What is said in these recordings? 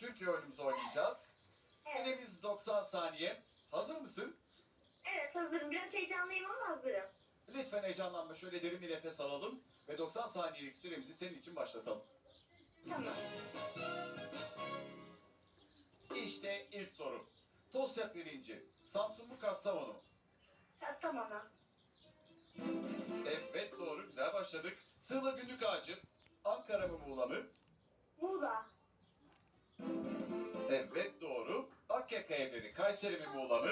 Türkiye oyunumuzu oynayacağız. Evet. Süremiz 90 saniye. Hazır mısın? Evet hazırım. Biraz heyecanlıyım ama hazırım. Lütfen heyecanlanma. Şöyle derin bir nefes alalım ve 90 saniyelik süremizi senin için başlatalım. Tamam. İşte ilk soru. Tosya pirinci. Samsun mu Kastamonu? Kastamonu. Evet doğru güzel başladık. Sığla günlük ağacı. Ankara mı Muğla mı? Muğla. Evet doğru. Akyaka evleri. Kayseri mi Muğla mı?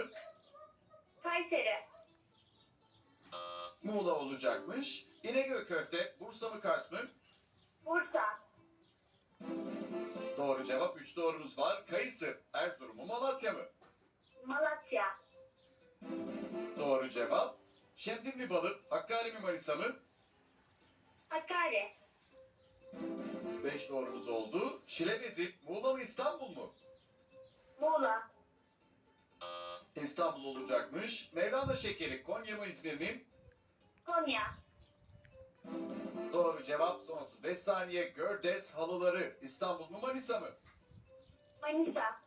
Kayseri. Muğla olacakmış. İnegöl köfte. Bursa mı Kars mı? Bursa. Doğru cevap. Üç doğrumuz var. Kayısı. Erzurum mu Malatya mı? Malatya. Doğru cevap. Şemdinli balık. Hakkari mi Manisa mı? Hakkari. Beş doğrumuz oldu. Şilebezi. Muğla mı İstanbul mu? Muğla. İstanbul olacakmış. Mevlana şekeri. Konya mı İzmir mi? Konya. Doğru cevap. Son 35 saniye. Gördes halıları. İstanbul mu Manisa mı? Manisa.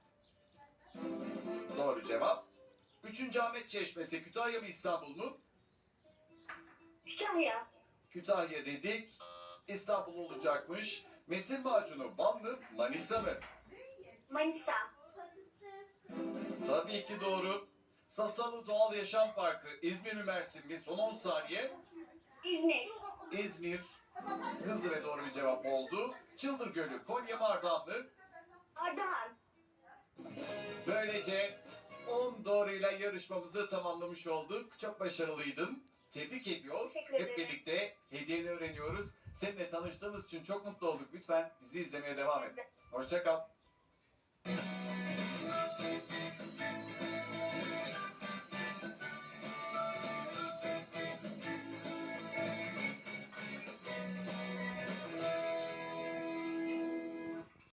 Doğru cevap. Üçüncü Ahmet Çeşmesi. Kütahya mı İstanbul mu? Kütahya. Kütahya dedik. İstanbul olacakmış. Mesir macunu Van mı Manisa mı? Manisa. Tabii ki doğru. Sasalı Doğal Yaşam Parkı İzmir mi Mersin mi? Son 10 saniye. İzmir. İzmir. Hızlı ve doğru bir cevap oldu. Çıldır Gölü Konya mı Ardahan mı? Ardahan. Böylece 10 doğruyla yarışmamızı tamamlamış olduk. Çok başarılıydın. Tebrik ediyor. Hep birlikte hediyeni öğreniyoruz. Seninle tanıştığımız için çok mutlu olduk. Lütfen bizi izlemeye devam et. Hoşça kal.